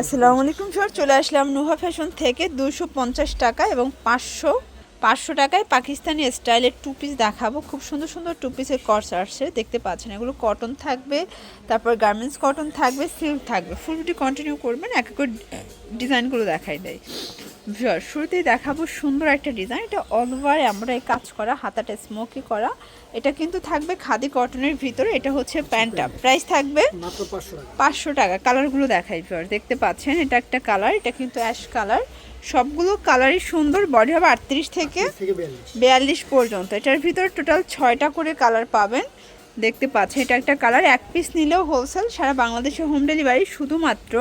আসসালামু আলাইকুম স্যার। চলে আসলাম নুহা ফ্যাশন থেকে দুশো পঞ্চাশ টাকা এবং পাঁচশো পাঁচশো টাকায় পাকিস্তানি স্টাইলের টু পিস দেখাবো। খুব সুন্দর সুন্দর টু পিসের কর্স আসছে দেখতে পাচ্ছেন। এগুলো কটন থাকবে তারপর গার্মেন্টস কটন থাকবে সিল্ক থাকবে। ফুল ভিডিও কন্টিনিউ করবেন এক এক ডিজাইনগুলো দেখাই দেয়। ভিউয়ার শুরুতেই দেখাবো সুন্দর একটা ডিজাইন এটা অল ওভার আমরা এই কাজ করা হাতাটা স্মোকি করা। এটা কিন্তু থাকবে খাদি কটনের ভিতরে এটা হচ্ছে প্যান্টটা। প্রাইস থাকবে পাঁচশো টাকা। কালারগুলো দেখাই ভিউয়ার দেখতে পাচ্ছেন এটা একটা কালার এটা কিন্তু অ্যাশ কালার সবগুলো কালারই সুন্দর বডি হবে আটত্রিশ থেকে বিয়াল্লিশ। পর্যন্ত। এটার ভিতরে টোটাল ছয়টা করে কালার পাবেন। দেখতে পাচ্ছেন এটা একটা কালার এক পিস নিলেও হোলসেল সারা বাংলাদেশে হোম ডেলিভারি শুধুমাত্র।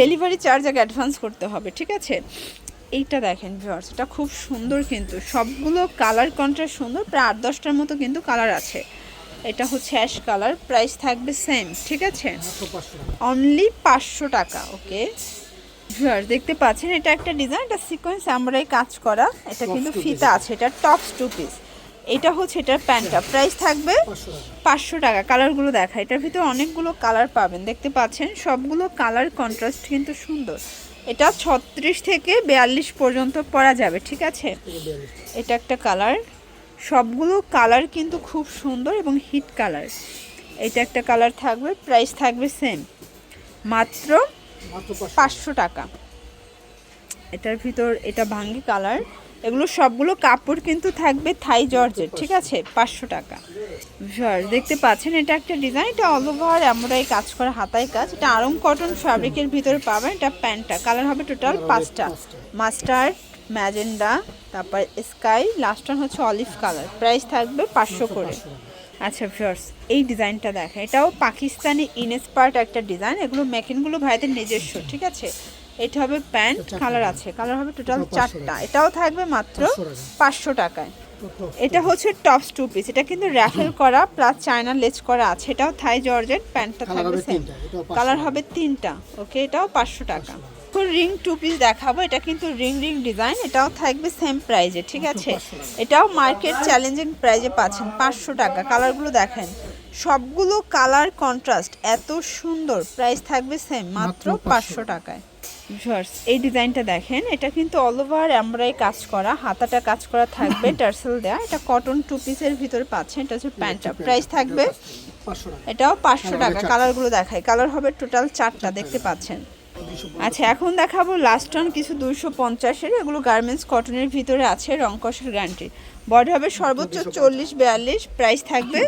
ডেলিভারি চার্জ আগে অ্যাডভান্স করতে হবে ঠিক আছে? এইটা দেখেন ভিউয়ার্স এটা খুব সুন্দর কিন্তু। সবগুলো কালার কন্ট্রাস্ট সুন্দর প্রায় আট দশটার মতো কিন্তু কালার আছে। এটা হচ্ছে অ্যাশ কালার প্রাইস থাকবে সেম ঠিক আছে? অনলি পাঁচশো টাকা ওকে ভিউয়ার্স দেখতে পাচ্ছেন এটা একটা ডিজাইন এটা সিকোয়েন্স আমরাই কাজ করা। এটা কিন্তু ফিতা আছে এটা টপস টু পিস এটা হচ্ছে এটার প্যান্টটা। প্রাইস থাকবে পাঁচশো টাকা। কালারগুলো দেখা। এটার ভিতরে অনেকগুলো কালার পাবেন দেখতে পাচ্ছেন? সবগুলো কালার কন্ট্রাস্ট কিন্তু সুন্দর। এটা ছত্রিশ থেকে বিয়াল্লিশ পর্যন্ত পরা যাবে ঠিক আছে? এটা একটা কালার। সবগুলো কালার কিন্তু খুব সুন্দর এবং হিট কালার। এটা একটা কালার থাকবে প্রাইস থাকবে সেম মাত্র পাঁচশো টাকা। এটার ভিতর এটা ভাঙ্গি কালার। এগুলো সবগুলো কাপড় কিন্তু থাকবে থাই জর্জের ঠিক আছে? পাঁচশো টাকা। ভিউয়ার্স, দেখতে পাচ্ছেন, এটা একটা ডিজাইন, এটা অল আমরাই কাজ করা, হাতায় কাজ। এটা আরং কটন ফ্যাব্রিকের ভিতরে পাবেন, এটা প্যান্টটা। কালার হবে টোটাল পাঁচটা। মাস্টার্ড ম্যাজেন্ডা তারপর স্কাই লাস্ট ওয়ান হচ্ছে অলিভ কালার প্রাইস থাকবে পাঁচশো করে। আচ্ছা ভিউয়ার্স, এই ডিজাইনটা দেখা। এটাও পাকিস্তানি ইনস্পার্ট একটা ডিজাইন। এগুলো মেকিনগুলো ভাইদের নিজস্ব, ঠিক আছে? এটা হবে প্যান্ট কালার আছে। কালার হবে টোটাল চারটা। এটাও থাকবে মাত্র পাঁচশো টাকায়। এটা হচ্ছে টপস টু পিস এটা কিন্তু র্যাফেল করা প্লাস চায়না লেজ করা আছে। এটাও থাই জর্জেট প্যান্টটা থাকবে সেম কালার হবে তিনটা। ওকে এটাও পাঁচশো টাকা। এখন রিং টু পিস দেখাবো। এটা কিন্তু রিং রিং ডিজাইন এটাও থাকবে সেম প্রাইজে ঠিক আছে? এটাও মার্কেট চ্যালেঞ্জিং প্রাইজে পাচ্ছেন পাঁচশো টাকা। কালারগুলো দেখেন। সবগুলো কালার কন্ট্রাস্ট এত সুন্দর। প্রাইস থাকবে সেম মাত্র মাত্র 500 পাঁচশো টাকায়। ভিউয়ার্স এই ডিজাইনটা দেখেন এটা কিন্তু অল ওভার এমব্রয়ডারি কাজ করা হাতাটা কাজ করা থাকবে টার্সেল দেয়া। এটা কটন টু পিসের ভিতরে পাচ্ছেন এটা হচ্ছে প্যান্টটা। প্রাইস থাকবে এটাও পাঁচশো টাকা। কালারগুলো দেখায় কালার হবে টোটাল চারটা দেখতে পাচ্ছেন। আচ্ছা এখন দেখাবো লাস্ট অন কিছু দুশো পঞ্চাশের। এগুলো গার্মেন্টস কটনের ভিতরে আছে রং কষের গ্যারান্টি বডি হবে সর্বোচ্চ চল্লিশ বিয়াল্লিশ। প্রাইস থাকবে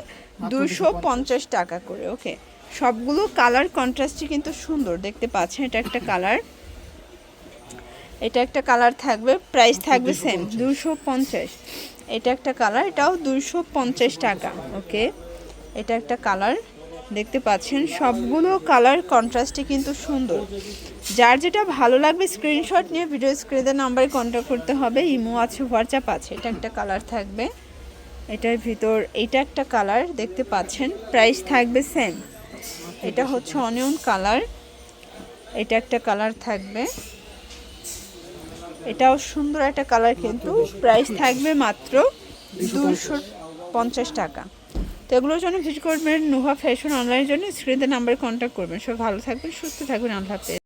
দুশো পঞ্চাশ। টাকা করে ওকে সবগুলো কালার কন্ট্রাস্টই কিন্তু সুন্দর দেখতে পাচ্ছেন? এটা একটা কালার এটা একটা কালার থাকবে প্রাইস থাকবে সেম দুশো পঞ্চাশ। এটা একটা কালার এটাও দুশো পঞ্চাশ টাকা ওকে এটা একটা কালার দেখতে পাচ্ছেন? সবগুলো কালার কন্ট্রাস্টে কিন্তু সুন্দর। যার যেটা ভালো লাগবে স্ক্রিনশট নিয়ে ভিডিও স্ক্রিনের নাম্বারে কন্ট্যাক্ট করতে হবে ইমো আছে হোয়াটসঅ্যাপ আছে এটা একটা কালার থাকবে। এটার ভিতর এটা একটা কালার দেখতে পাচ্ছেন? প্রাইস থাকবে সেম এটা হচ্ছে অনিয়ন কালার এটা একটা কালার থাকবে। এটাও সুন্দর একটা কালার কিন্তু। প্রাইস থাকবে মাত্র দুশো পঞ্চাশ টাকা। তো এগুলোর জন্য ভিজিট করবেন নুহা ফ্যাশন অনলাইনের জন্য। স্ক্রিনতে নাম্বারে কন্ট্যাক্ট করবেন। সব ভালো থাকবেন, সুস্থ থাকবেন। আল্লাহ